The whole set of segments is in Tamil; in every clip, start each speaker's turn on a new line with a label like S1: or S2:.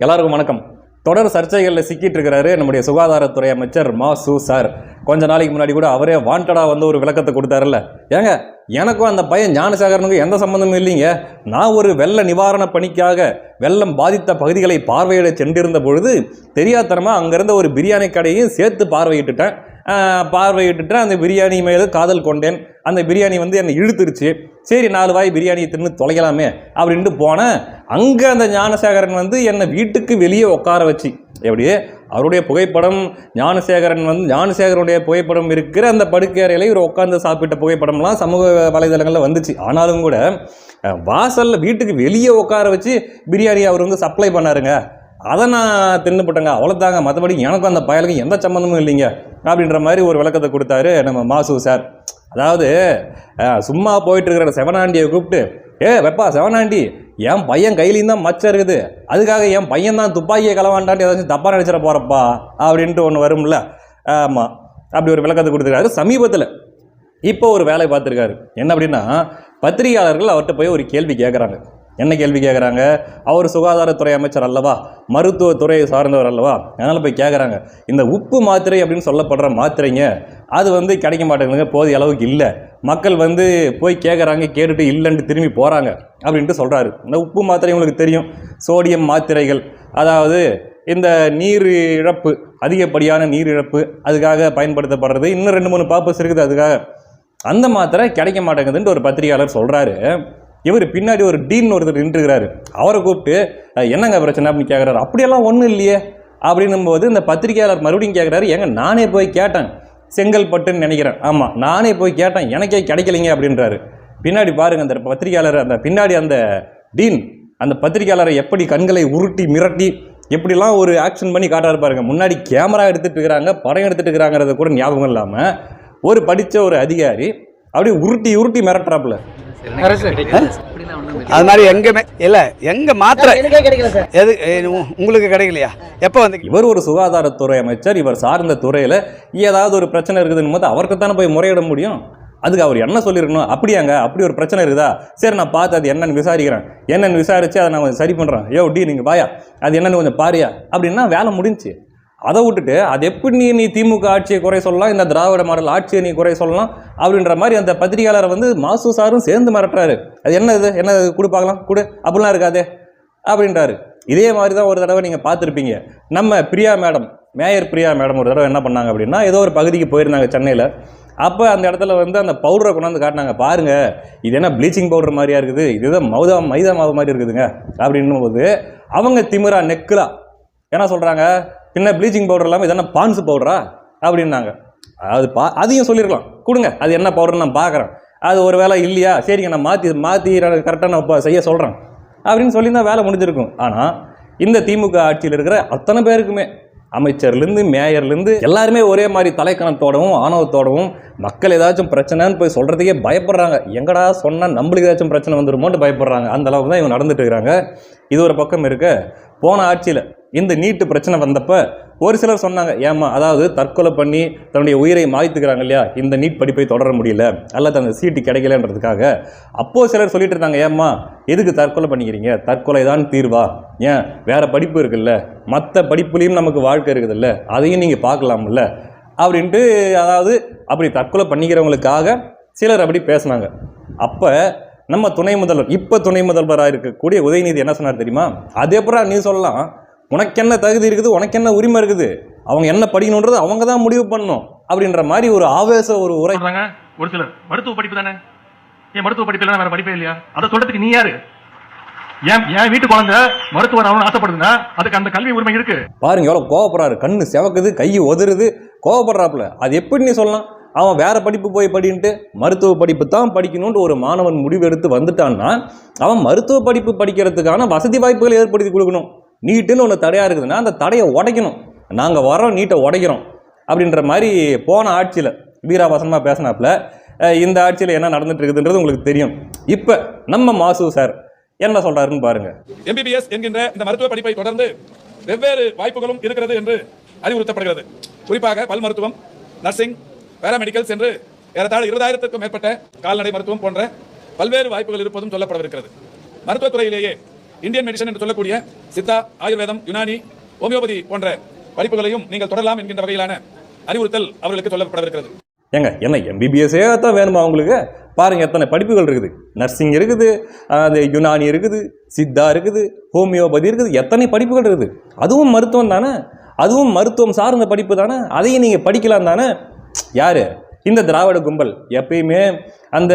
S1: எல்லாருக்கும் வணக்கம். தொடர் சர்ச்சைகளில் சிக்கிட்டு இருக்கிறாரு நம்முடைய சுகாதாரத்துறை அமைச்சர் மா சு சார். கொஞ்ச நாளைக்கு முன்னாடி கூட அவரே வாண்டடாக வந்து ஒரு விளக்கத்தை கொடுத்தாருல்ல. ஏங்க எனக்கும் அந்த பையன் ஞானசாகரனுக்கும் எந்த சம்மந்தமும் இல்லைங்க. நான் ஒரு வெள்ள நிவாரண பணிக்காக வெள்ளம் பாதித்த பகுதிகளை பார்வையிட சென்றிருந்த பொழுது தெரியாதனமாக அங்கேருந்த ஒரு பிரியாணி கடையும் சேர்த்து பார்வையிட்டுட்டேன். பார்வையிட்டுட்டு அந்த பிரியாணி மேலே காதல் கொண்டேன். அந்த பிரியாணி வந்து என்னை இழுத்துருச்சு. சரி நாலு வாய் பிரியாணியை தின்னு தொலைக்கலாமே அப்படின்ட்டு போனேன். அங்கே அந்த ஞானசேகரன் வந்து என்னை வீட்டுக்கு வெளியே உட்கார வச்சு. எப்படி? அவருடைய புகைப்படம் ஞானசேகரன் வந்து ஞானசேகரனுடைய புகைப்படம் இருக்கிற அந்த படுக்கையறையில் இவர் உட்காந்து சாப்பிட்ட புகைப்படம்லாம் சமூக வலைதளங்களில் வந்துச்சு. ஆனாலும் கூட வாசலில் வீட்டுக்கு வெளியே உட்கார வச்சு பிரியாணி அவர் வந்து சப்ளை பண்ணாருங்க. அதை நான் தின்னுப்பட்டேங்க அவ்வளோதாங்க மற்றபடி எனக்கும் அந்த பயலுக்கும் எந்த சம்மந்தமும் இல்லைங்க. அப்படின்ற மாதிரி ஒரு விளக்கத்தை கொடுத்தாரு நம்ம மாசு சார். அதாவது சும்மா போயிட்டு இருக்கிற செவனாண்டியை கூப்பிட்டு ஏ வெப்பா செவனாண்டி என் பையன் கையிலையும் தான் மச்சம் இருக்குது. அதுக்காக என் பையன் தான் துப்பாக்கியை களவாண்டான்ட்டு ஏதாச்சும் தப்பாக நினச்சிட போகிறப்பா அப்படின்ட்டு ஒன்று வரும்ல. ஆமாம் அப்படி ஒரு விளக்கத்தை கொடுத்துருக்காரு. சமீபத்தில் இப்போ ஒரு வேலை பார்த்துருக்காரு. என்ன அப்படின்னா பத்திரிகையாளர்கள் அவர்கிட்ட போய் ஒரு கேள்வி கேட்குறாங்க என்ன கேள்வி கேட்குறாங்க அவர் சுகாதாரத்துறை அமைச்சர் அல்லவா? மருத்துவத்துறையை சார்ந்தவர் அல்லவா? அதனால் போய் கேட்குறாங்க இந்த உப்பு மாத்திரை அப்படின்னு சொல்லப்படுற மாத்திரைங்க அது வந்து கிடைக்க மாட்டேங்குதுங்க போதிய அளவுக்கு இல்லை. மக்கள் வந்து போய் கேட்குறாங்க கேட்டுட்டு இல்லைன்ட்டு திரும்பி போகிறாங்க அப்படின்ட்டு சொல்கிறாரு இந்த உப்பு மாத்திரை உங்களுக்கு தெரியும். சோடியம் மாத்திரைகள் அதாவது இந்த நீர் இழப்பு அதிகப்படியான நீர் இழப்பு அதுக்காக பயன்படுத்தப்படுறது. இன்னும் ரெண்டு மூணு பர்பஸ் இருக்குது அதுக்காக. அந்த மாத்திரை கிடைக்க மாட்டேங்குதுன்ட்டு ஒரு பத்திரிகையாளர் சொல்கிறாரு இவர் பின்னாடி ஒரு டீன் ஒருத்தர் நின்றுக்கிறாரு. அவரை கூப்பிட்டு என்னங்க பிரச்சனை? அப்படின்னு கேட்குறாரு அப்படியெல்லாம் ஒன்றும் இல்லையே. அப்படின்னும் போது இந்த பத்திரிகையாளர் மறுபடியும் கேட்குறாரு ஏங்க நானே போய் கேட்டேன். செங்கல்பட்டுன்னு நினைக்கிறேன். ஆமாம் நானே போய் கேட்டேன். எனக்கே கிடைக்கலைங்க. அப்படின்றாரு. பின்னாடி பாருங்க அந்த பத்திரிகையாளர் அந்த பின்னாடி அந்த டீன் அந்த பத்திரிகையாளரை எப்படி கண்களை உருட்டி மிரட்டி எப்படிலாம் ஒரு ஆக்ஷன் பண்ணி காட்டாரு பாருங்க. முன்னாடி கேமரா எடுத்துகிட்டு இருக்கிறாங்க படம் எடுத்துகிட்டு இருக்கிறாங்கிறத கூட ஞாபகம் இல்லாமல் ஒரு படித்த ஒரு அதிகாரி அப்படியே உருட்டி உருட்டி மிரட்டுறாப்புல.
S2: அது மாதிரி எங்கேயுமே இல்லை எங்க மாத்திரை?
S3: எனக்கே கிடைக்கல சார்?
S2: எது உங்களுக்கு கிடைக்கலையா? எப்போ வந்து
S1: இவர் ஒரு சுகாதாரத்துறை அமைச்சர் இவர் சார்ந்த துறையில் ஏதாவது ஒரு பிரச்சனை இருக்குதுன்னு போது அவர்கிட்ட தானே போய் முறையிட முடியும்? அதுக்கு அவர் என்ன சொல்லியிருக்கணும்? அப்படியாங்க அப்படி ஒரு பிரச்சனை இருக்குதா? சரி நான் பார்த்து அது என்னன்னு விசாரிக்கிறேன். என்னன்னு விசாரித்து அதை நான் கொஞ்சம் சரி பண்ணுறேன் யோ டி நீங்கள் பாயா அது என்னன்னு கொஞ்சம் பாரியா. அப்படின்னா வேலை முடிஞ்சுச்சு அதை விட்டுட்டு அது எப்படி நீ நீ திமுக ஆட்சியை குறை சொல்லலாம்? இந்த திராவிட மாடல் ஆட்சியை நீ குறை சொல்லலாம்? அப்படின்ற மாதிரி அந்த பத்திரிகையாளரை வந்து மாசு சாரும் சேர்ந்து மிரட்டுறாரு. அது என்ன இது? என்ன இது? கொடு பார்க்கலாம். கொடு. அப்படிலாம் இருக்காதே. அப்படின்றாரு. இதே மாதிரி தான் ஒரு தடவை நீங்கள் பார்த்துருப்பீங்க. நம்ம Priya madam mayor Priya madam ஒரு தடவை என்ன பண்ணாங்க அப்படின்னா ஏதோ ஒரு பகுதிக்கு போயிருந்தாங்க சென்னையில். அப்போ அந்த இடத்துல வந்து அந்த பவுடரை கொண்டாந்து காட்டினாங்க. பாருங்கள் இது என்ன ப்ளீச்சிங் பவுடர் மாதிரியா இருக்குது? இதுதான் மௌதா மைதா மாவு மாதிரி இருக்குதுங்க. அப்படின்னும் போது அவங்க திமிரா நெக்குலா என்ன சொல்கிறாங்க பின்ன ப்ளீச்சிங் பவுடர் இல்லாமல் இதென்ன பான்ஸ் பவுடரா அப்படின்னாங்க. அது பா அதையும் சொல்லியிருக்கலாம் கொடுங்க. அது என்ன பவுடர்னு நான் பார்க்குறேன். அது ஒரு வேளை இல்லையா? சரிங்க நான் மாற்றி மாற்றி கரெக்டாக நான் இப்போ செய்ய சொல்கிறேன் அப்படின்னு சொல்லி தான் வேலை முடிஞ்சிருக்கும். ஆனால் இந்த திமுக ஆட்சியில் இருக்கிற அத்தனை பேருக்குமே அமைச்சர்லேருந்து மேயர்லேருந்து எல்லாருமே ஒரே மாதிரி தலைக்கணத்தோடவும் ஆணவத்தோடவும் மக்கள் ஏதாச்சும் பிரச்சனைன்னு போய் சொல்கிறதுக்கே பயப்படுறாங்க. எங்கடா சொன்னால் நம்மளுக்கு ஏதாச்சும் பிரச்சனை வந்துருமோன்ட்டு பயப்படுறாங்க. அந்த அளவுக்கு தான் இவங்க நடந்துட்டு இருக்கிறாங்க இது ஒரு பக்கம் இருக்க. போன ஆட்சியில் இந்த நீட்டு பிரச்சனை வந்தப்போ ஒரு சிலர் சொன்னாங்க ஏமா அதாவது தற்கொலை பண்ணி தன்னுடைய உயிரை மாய்த்துக்கிறாங்க இல்லையா? இந்த நீட் படிப்பை தொடர முடியல அல்லது அந்த சீட்டு கிடைக்கலன்றதுக்காக. அப்போது சிலர் சொல்லிட்டு இருந்தாங்க ஏம்மா எதுக்கு தற்கொலை பண்ணிக்கிறீங்க? தற்கொலை தான் தீர்வா? ஏன்? வேறு படிப்பு இருக்குல்ல. மற்ற படிப்புலேயும் நமக்கு வாழ்க்கை இருக்குதுல்ல. அதையும் நீங்கள் பார்க்கலாம்ல. அப்படின்ட்டு அதாவது அப்படி தற்கொலை பண்ணிக்கிறவங்களுக்காக சிலர் அப்படி பேசுனாங்க. அப்போ நம்ம துணை முதல்வர் இப்போ துணை முதல்வராக இருக்கக்கூடிய உதயநிதி என்ன சொன்னார் தெரியுமா? அதே அப்புறம் நீ சொல்லலாம் உனக்கு என்ன தகுதி இருக்குது? உனக்கு என்ன உரிமை இருக்குது? அவங்க என்ன படிக்கணுன்றது அவங்க தான் முடிவு பண்ணணும் அப்படின்ற மாதிரி ஒரு ஆவேச ஒரு உரை.
S4: ஒரு சிலர் மருத்துவ படிப்பு தானே? ஏன் மருத்துவ படிப்பு வேற படிப்பே இல்லையா? அதை சொல்றதுக்கு நீ யாரு? ஏன் என் வீட்டு குழந்தை மருத்துவர் ஆகணும்னு ஆசைப்படுதுன்னா அதுக்கு அந்த கல்வி உரிமை இருக்கு.
S1: பாருங்க எவ்வளோ கோவப்படுறாரு. கண்ணு செவக்குது கை உதறுது கோவப்படுறாப்புல. அது எப்படி நீ சொல்லலாம். அவன் வேற படிப்பு போய் படின்ட்டு மருத்துவ படிப்பு தான் படிக்கணும்னு ஒரு மாணவன் முடிவெடுத்து வந்துட்டான்னா அவன் மருத்துவ படிப்பு படிக்கிறதுக்கான வசதி வாய்ப்புகளை ஏற்படுத்தி கொடுக்கணும். நீட்டுன்னு ஒன்று தடையாக இருக்குதுன்னா அந்த தடையை உடைக்கணும். நாங்கள் வரோம் நீட்டை உடைக்கிறோம். அப்படின்ற மாதிரி போன ஆட்சியில் வீராபாசனமாக பேசினாப்புல இந்த ஆட்சியில் என்ன நடந்துட்டு இருக்குதுன்றது உங்களுக்கு தெரியும். இப்போ நம்ம மாசு சார் என்ன சொல்கிறாருன்னு பாருங்க.
S5: எம்பிபிஎஸ் என்கின்ற இந்த மருத்துவ படிப்பை தொடர்ந்து வெவ்வேறு வாய்ப்புகளும் இருக்கிறது என்று அறிவுறுத்தப்படுகிறது. குறிப்பாக பல் மருத்துவம் நர்சிங் பாராமெடிக்கல்ஸ் என்று ஏறத்தாழ இருபதாயிரத்திற்கும் மேற்பட்ட கால்நடை மருத்துவம் போன்ற பல்வேறு வாய்ப்புகள் இருப்பதும் சொல்லப்படவிருக்கிறது. மருத்துவத்துறையிலேயே இந்தியன் மெடிசன் என்று சொல்லக்கூடிய சித்தா ஆயுர்வேதம் யுனானி ஹோமியோபதி போன்ற படிப்புகளையும் நீங்கள் தொடரலாம் என்கின்ற வகையிலான அறிவுறுத்தல் அவர்களுக்கு சொல்லப்படவிருக்கிறது.
S1: ஏங்க என்ன எம்பிபிஎஸ்ஸே தான் வேணுமா உங்களுக்கு? பாருங்க எத்தனை படிப்புகள் இருக்குது. நர்சிங் இருக்குது அது யுனானி இருக்குது சித்தா இருக்குது ஹோமியோபதி இருக்குது எத்தனை படிப்புகள் இருக்குது. அதுவும் மருத்துவம் தானே? அதுவும் மருத்துவம் சார்ந்த படிப்பு தானே? அதையும் நீங்கள் படிக்கலாம் தானே? யார்? இந்த திராவிட கும்பல் எப்பயுமே அந்த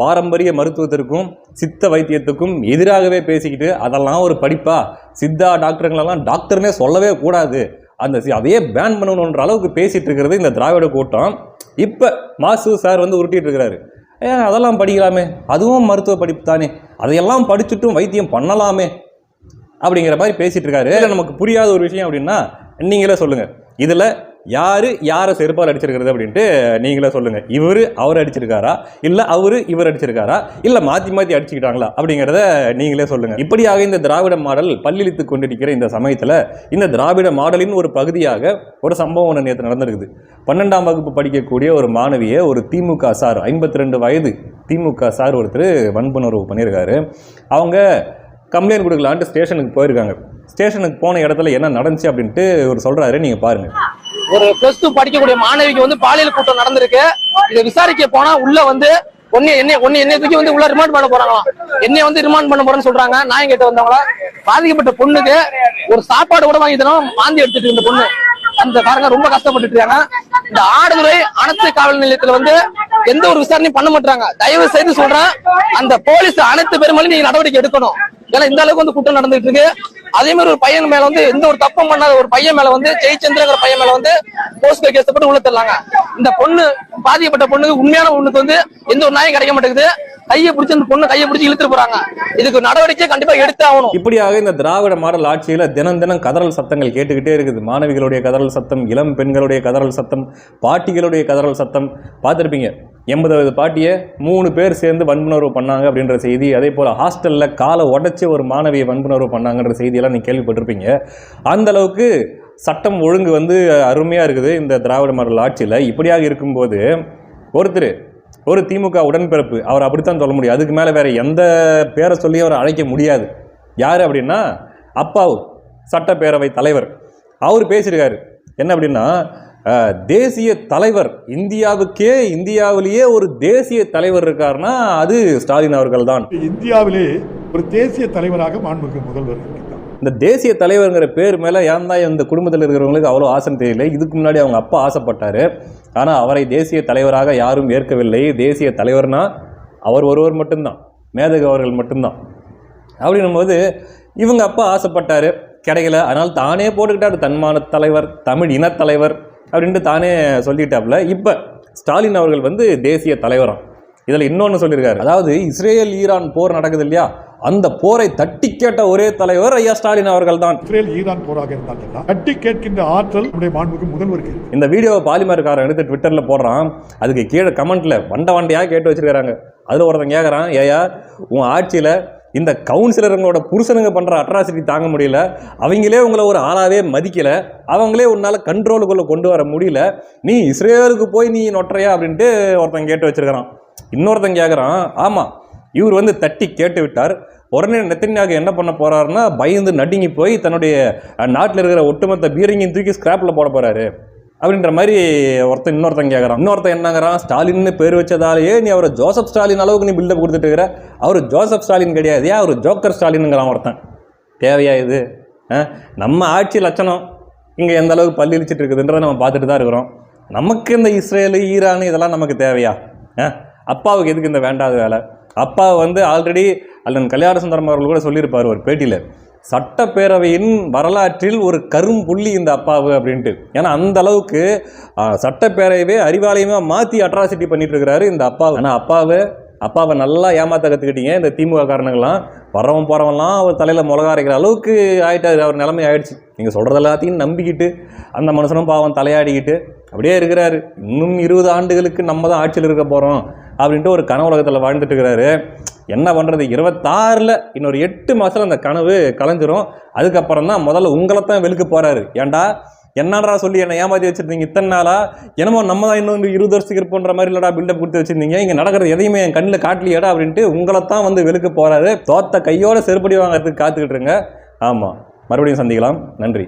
S1: பாரம்பரிய மருத்துவத்திற்கும் சித்த வைத்தியத்துக்கும் எதிராகவே பேசிக்கிட்டு அதெல்லாம் ஒரு படிப்பா? சித்தா டாக்டருங்களெல்லாம் டாக்டர்னே சொல்லவே கூடாது. அந்த சி- அதையே பேன் பண்ணணுன்ற அளவுக்கு பேசிகிட்டு இருக்கிறது இந்த திராவிட கூட்டம். இப்போ மாசு சார் வந்து உருட்டிகிட்டு இருக்கிறாரு. ஏன் அதெல்லாம் படிக்கலாமே. அதுவும் மருத்துவ படிப்பு தானே. அதையெல்லாம் படிச்சுட்டும் வைத்தியம் பண்ணலாமே. அப்படிங்கிற மாதிரி பேசிகிட்டு இருக்காரு. நமக்கு புரியாத ஒரு விஷயம் அப்படின்னா நீங்களே சொல்லுங்கள் இதில் யார் யாரை செருப்பால் அடிச்சிருக்கிறது அப்படின்ட்டு நீங்களே சொல்லுங்கள் இவர் அவர் அடிச்சிருக்காரா? இல்லை அவர் இவர் அடிச்சிருக்காரா? இல்லை மாற்றி மாற்றி அடிச்சுக்கிட்டாங்களா? அப்படிங்கிறத நீங்களே சொல்லுங்கள் இப்படியாக இந்த திராவிட மாடல் பல்லிழித்து கொண்டிருக்கிற இந்த சமயத்தில் இந்த திராவிட மாடலின் ஒரு பகுதியாக ஒரு சம்பவம் ஒன்று நேற்று நடந்திருக்குது. பன்னெண்டாம் வகுப்பு படிக்கக்கூடிய ஒரு மாணவியை ஒரு திமுக சார் ஐம்பத்தி ரெண்டு வயது திமுக சார் ஒருத்தர் வன்புணர்வு பண்ணியிருக்காரு. அவங்க கம்ப்ளைண்ட் கொடுக்கலான்ட்டு ஸ்டேஷனுக்கு போயிருக்காங்க. ஸ்டேஷனுக்கு போன இடத்துல என்ன நடந்துச்சு அப்படின்ட்டு ஒரு சொல்கிறாரு நீங்கள் பாருங்கள்
S3: ஒரு பிளஸ் டூ படிக்கக்கூடிய மாணவிக்கு வந்து பாலியல் கூட்டம் நடந்திருக்கு. இதை விசாரிக்க போனா உள்ள வந்து ஒன்னு என்ன ஒன்னு என்னை தூக்கி வந்து உள்ள ரிமாண்ட் பண்ண போறாங்களாம் என்னைய வந்து ரிமாண்ட் பண்ண போறேன்னு சொல்றாங்க. நான் கேட்டு வந்தவங்களா? பாதிக்கப்பட்ட பொண்ணுக்கு ஒரு சாப்பாடு கூட வாங்கி தரோம் மாந்தி எடுத்துட்டு இந்த பொண்ணு. அந்த காரங்க ரொம்ப கஷ்டப்பட்டுட்டு இருக்காங்க. இந்த ஆடுதுறை அனைத்து காவல் நிலையத்துல வந்து எந்த ஒரு விசாரணையும் பண்ண மாட்டாங்க தயவு செய்து சொல்றேன். அந்த போலீஸ் அனைத்து பேர் நீங்க நடவடிக்கை எடுக்கணும். ஏன்னா இந்த அளவுக்கு வந்து குற்றம் நடந்துட்டு இருக்கு. அதே மாதிரி ஒரு பையன் மேல வந்து எந்த ஒரு தப்பும் பண்ணாத ஒரு பையன் மேல வந்து ஜெயச்சந்திரங்கிற பையன் மேல வந்து போஸ்கோ கேஸ் போட்டு உள்ள தரலாங்க இந்த பொண்ணு பாதிக்கப்பட்ட பொண்ணுக்கு உண்மையான பொண்ணுக்கு வந்து எந்த ஒரு நியாயம் கிடைக்க மாட்டேங்குது. கையை பிடிச்சி அந்த பொண்ணு கையை பிடிச்சி இழுத்துட்டு போறாங்க. இதுக்கு நடவடிக்கை கண்டிப்பா எடுத்தே ஆகணும்.
S1: இப்படியாக இந்த திராவிட மாடல் ஆட்சியில தினம் தினம் கதறல் சத்தங்கள் கேட்டுக்கிட்டே இருக்குது. மாணவிகளுடைய கதறல் சத்தம் இளம் பெண்களுடைய கதறல் சத்தம் பாட்டிகளுடைய கதறல் சத்தம். பார்த்துருப்பீங்க. எண்பது வயது பாட்டியை மூணு பேர் சேர்ந்து வன்புணர்வு பண்ணாங்க அப்படின்ற செய்தி. அதே போல் ஹாஸ்டலில் காலை உடச்சி ஒரு மாணவியை வன்புணர்வு பண்ணாங்கன்ற செய்தியெல்லாம் நீங்கள் கேள்விப்பட்டிருப்பீங்க. அந்த அளவுக்கு சட்டம் ஒழுங்கு வந்து அருமையாக இருக்குது இந்த திராவிட மாடல் ஆட்சியில். இப்படியாக இருக்கும்போது ஒருத்தர் ஒரு திமுக உடன்பிறப்பு அவர் அப்படித்தான் சொல்ல முடியும். அதுக்கு மேலே வேறு எந்த பேரை சொல்லி அவரை அழைக்க முடியாது. யார் அப்படின்னா அப்பாவு சட்டப்பேரவை தலைவர். அவர் பேசியிருக்காரு. என்ன அப்படின்னா தேசிய தலைவர் இந்தியாவுக்கே இந்தியாவிலேயே ஒரு தேசிய தலைவர் இருக்காருன்னா அது ஸ்டாலின் அவர்கள் தான்
S6: இந்தியாவிலே ஒரு தேசிய தலைவராக மாண்புமிகு முதல்வர்
S1: இந்த தேசிய தலைவருங்கிற பேர் மேலே ஏன் தான் இந்த குடும்பத்தில் இருக்கிறவங்களுக்கு அவ்வளோ ஆசை தெரியல. இதுக்கு முன்னாடி அவங்க அப்பா ஆசைப்பட்டாரு. ஆனால் அவரை தேசிய தலைவராக யாரும் ஏற்கவில்லை. தேசிய தலைவர்னா அவர் ஒருவர் மட்டும்தான். மேதகு அவர்கள் மட்டும்தான். அப்படின்னும் போது இவங்க அப்பா ஆசைப்பட்டாரு. கிடைக்கல. அதனால் தானே போட்டுக்கிட்டாரு. தன்மான தலைவர் தமிழ் இனத்தலைவர். அப்படின்ட்டு தானே சொல்லிட்டாப்புல இப்போ ஸ்டாலின் அவர்கள் வந்து தேசிய தலைவராம். இதில் இன்னொன்று சொல்லியிருக்காரு. அதாவது இஸ்ரேல் ஈரான் போர் நடக்குது இல்லையா? அந்த போரை தட்டி கேட்ட ஒரே தலைவர் ஐயா ஸ்டாலின் அவர்கள் தான்
S6: இஸ்ரேல் ஈரான் போராக இருந்தால் தட்டி கேட்கின்ற ஆற்றல் நம்முடைய மாண்புமிகு முதல்வருக்கு.
S1: இந்த வீடியோவை பாலிமர்காரன் எடுத்து ட்விட்டரில் போடுறான். அதுக்கு கீழே கமெண்ட்ல வண்ட வண்டையாக கேட்டு வச்சிருக்காங்க அதில் ஒருத்தன் கேட்குறான் ஏயா உன் ஆட்சியில் இந்த கவுன்சிலருங்களோட புருஷனுங்க பண்ணுற அட்ராசிட்டி தாங்க முடியல. அவங்களே உங்களை ஒரு ஆளாகவே மதிக்கலை. அவங்களே உன்னால் கண்ட்ரோலுக்குள்ளே கொண்டு வர முடியல. நீ இஸ்ரேலுக்கு போய் நீ நொட்டுறையா அப்படின்ட்டு ஒருத்தன் கேட்டு வச்சுருக்கிறான். இன்னொருத்தன் கேட்குறான் ஆமாம் இவர் வந்து தட்டி கேட்டு விட்டார். உடனே நெத்தன்யாகு என்ன பண்ண போகிறாருன்னா பயந்து நடுங்கி போய் தன்னுடைய நாட்டில் இருக்கிற ஒட்டுமொத்த பீரங்கியும் தூக்கி ஸ்கிராப்பில் போட போகிறாரு அப்படின்ற மாதிரி ஒருத்தன் இன்னொருத்தன் கேட்குறான் இன்னொருத்தன் என்னங்கிறான்? ஸ்டாலின்னு பேர் வச்சதாலேயே நீ அவரை ஜோசப் ஸ்டாலின் அளவுக்கு நீ பில்டப் கொடுத்துட்டு இருக்கிற. அவர் ஜோசப் ஸ்டாலின் கிடையாது. ஏன் அவர் ஜோக்கர் ஸ்டாலினுங்கிறான் ஒருத்தன். தேவையா இது? ஆ? நம்ம ஆட்சி லட்சணம் இங்கே எந்த அளவுக்கு பள்ளி இழிச்சிட்டு இருக்குதுன்றதை நம்ம பார்த்துட்டு தான் இருக்கிறோம். நமக்கு இந்த இஸ்ரேலு ஈரான் இதெல்லாம் நமக்கு தேவையா? ஆ? அப்பாவுக்கு எதுக்கு இந்த வேண்டாத வேலை? அப்பா வந்து ஆல்ரெடி அல்லன் கல்யாண சுந்தரம் அவர்கள் கூட சொல்லியிருப்பார் ஒரு பேட்டியில். சட்டப்பேரவையின் வரலாற்றில் ஒரு கரும் புள்ளி இந்த அப்பாவு அப்படின்ட்டு. ஏன்னா அந்த அளவுக்கு சட்டப்பேரவையே அறிவாலயமாக மாற்றி அட்ராசிட்டி பண்ணிட்டு இருக்கிறாரு இந்த அப்பாவு. ஆனால் அப்பாவை அப்பாவை நல்லா ஏமாத்த கற்றுக்கிட்டீங்க இந்த திமுக காரணங்கள்லாம். வரவன் போகிறவன்லாம் அவர் தலையில் மிளகா அரைக்கிற அளவுக்கு ஆயிட்டாரு. அவர் நிலைமை ஆயிடுச்சு. நீங்கள் சொல்கிறது எல்லாத்தையும் நம்பிக்கிட்டு அந்த மனுஷனும் பாவம் தலையாடிக்கிட்டு அப்படியே இருக்கிறாரு. இன்னும் இருபது ஆண்டுகளுக்கு நம்ம தான் ஆட்சியில் இருக்க போகிறோம் அப்படின்ட்டு ஒரு கன உலகத்தில் வாழ்ந்துட்டு இருக்கிறாரு. என்ன பண்ணுறது இருபத்தாறில் இன்னொரு எட்டு மாதத்தில் அந்த கனவு கலைஞ்சிரும். அதுக்கப்புறம் தான் முதல்ல உங்களை தான் வெளுக்க போகிறாரு ஏன்டா? என்னடா சொல்லி என்னை ஏமாற்றி வச்சிருந்தீங்க இத்தனை நாளாக என்னமோ நம்ம தான் இன்னும் இருபது வருஷத்துக்கு இருப்போன்ற மாதிரி இல்லடா பில்டப் கொடுத்து வச்சிருந்தீங்க. இங்கே நடக்கிறது எதையுமே என் கண்ணில் காட்டலையாடா அப்படின்ட்டு உங்களை தான் வந்து வெளுக்க போகிறாரு தோத்த கையோட செருப்படி வாங்குறதுக்கு காத்துக்கிட்டு இருங்க. மறுபடியும் சந்திக்கலாம். நன்றி.